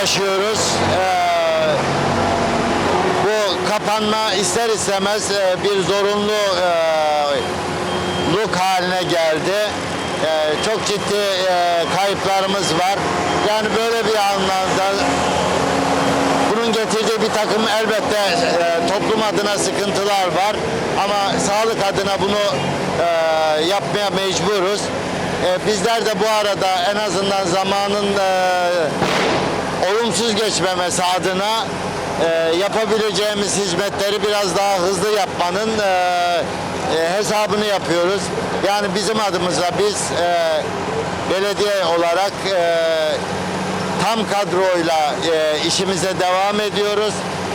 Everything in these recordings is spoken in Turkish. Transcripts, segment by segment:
yaşıyoruz. Ee, bu kapanma ister istemez e, bir zorunlu e, luk haline geldi. E, çok ciddi kayıplarımız var. Yani böyle bir anlamda bunun getirdiği bir takım elbette toplum adına sıkıntılar var ama sağlık adına bunu yapmaya mecburuz. Bizler de bu arada en azından zamanın olumsuz geçmemesi adına e, yapabileceğimiz hizmetleri biraz daha hızlı yapmanın e, e, hesabını yapıyoruz. Yani bizim adımıza biz e, belediye olarak e, tam kadroyla e, işimize devam ediyoruz.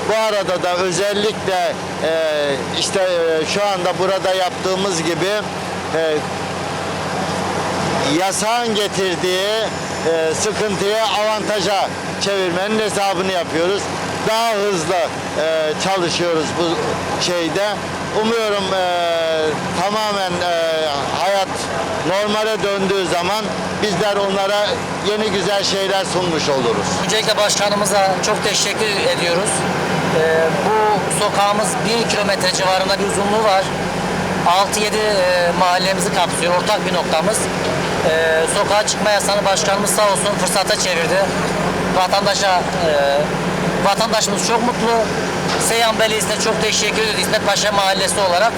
Bu arada da özellikle e, işte e, şu anda burada yaptığımız gibi e, yasağın getirdiği e, sıkıntıyı avantaja çevirmenin hesabını yapıyoruz. Daha hızlı e, çalışıyoruz bu şeyde. Umuyorum e, tamamen e, hayat normale döndüğü zaman bizler onlara yeni güzel şeyler sunmuş oluruz. Öncelikle başkanımıza çok teşekkür ediyoruz. Ee, bu sokağımız 1000 kilometre civarında bir uzunluğu var. 6-7 e, mahallemizi kapsıyor. Ortak bir noktamız. Ee, sokağa çıkma yasağını başkanımız sağ olsun fırsata çevirdi. Vatandaşa e, vatandaşımız çok mutlu. Seyhan Belediyesi'ne çok teşekkür ediyoruz İsmet Paşa Mahallesi olarak.